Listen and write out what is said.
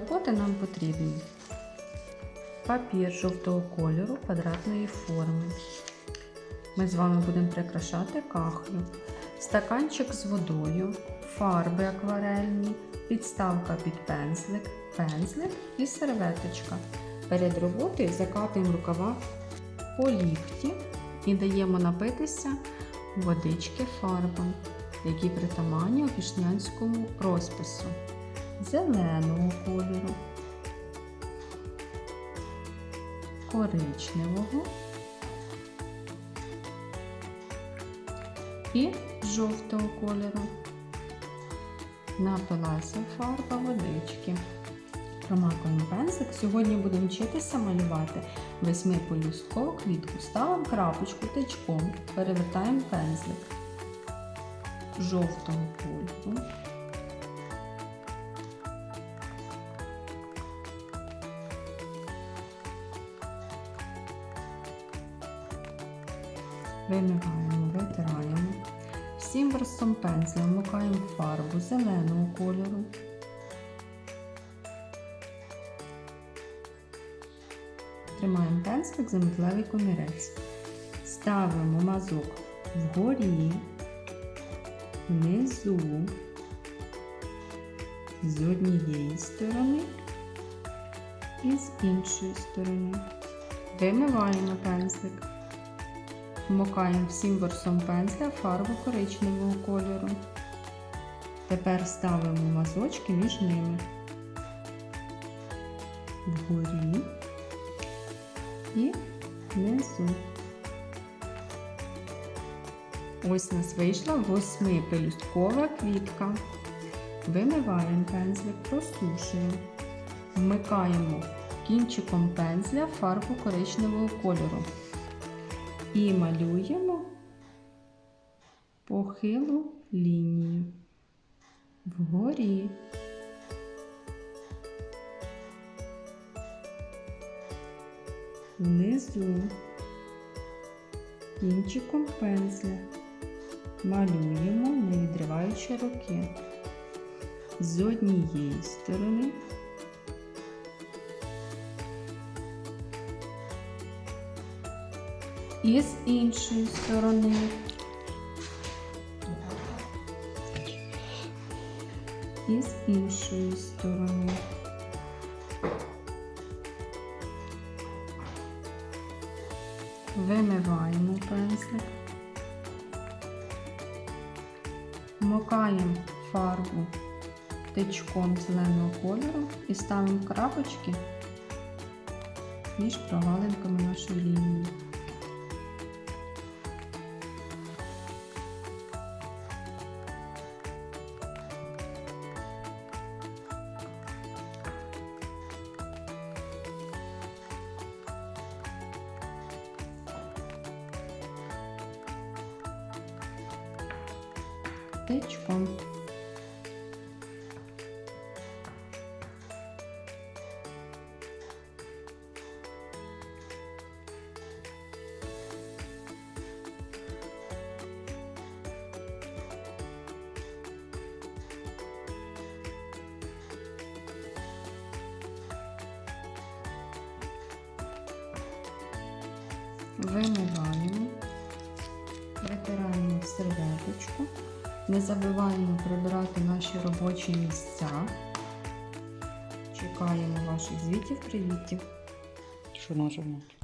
Роботи нам потрібні папір жовтого кольору квадратної форми. Ми з вами будемо прикрашати кахлю, стаканчик з водою, фарби акварельні, підставка під пензлик, пензлик і серветочка. Перед роботою закатуємо рукава по лікті і даємо напитися водички фарбам, які притаманні опішнянському розпису зеленого кольору, коричневого і жовтого кольору. Напилася фарба водички. Промакуємо пензлик. Сьогодні будемо вчитися малювати восьмиполюсткову квітку. Ставимо крапочку тичком, перевертаємо пензлик жовтого кольору. Вимиваємо, витираємо. Всім верстом пензля вмикаємо фарбу зеленого кольору. Тримаємо пензлик за металевий комірець. Ставимо мазок вгорі, внизу, з однієї сторони і з іншої сторони. Вимиваємо пензлик. Вмокаємо всім ворсом пензля фарбу коричневого кольору. Тепер ставимо мазочки між ними. Вгорі і внизу. Ось у нас вийшла восьмипелюсткова квітка. Вимиваємо пензлик, просушуємо. Вмикаємо кінчиком пензля фарбу коричневого кольору. І малюємо похилу лінію вгорі. Внизу кінчиком пензля малюємо, не відриваючи руки. З однієї сторони і з іншої сторони. І з іншої сторони. Вимиваємо пензлик. Вмокаємо фарбу тичком зеленого кольору і ставимо крапочки між прогалинками нашої лінії. Тичком. Вимиваємо, витираємо в серветочку. Не забуваємо прибирати наші робочі місця. Чекаємо ваших звітів, привітів. Що нажимати?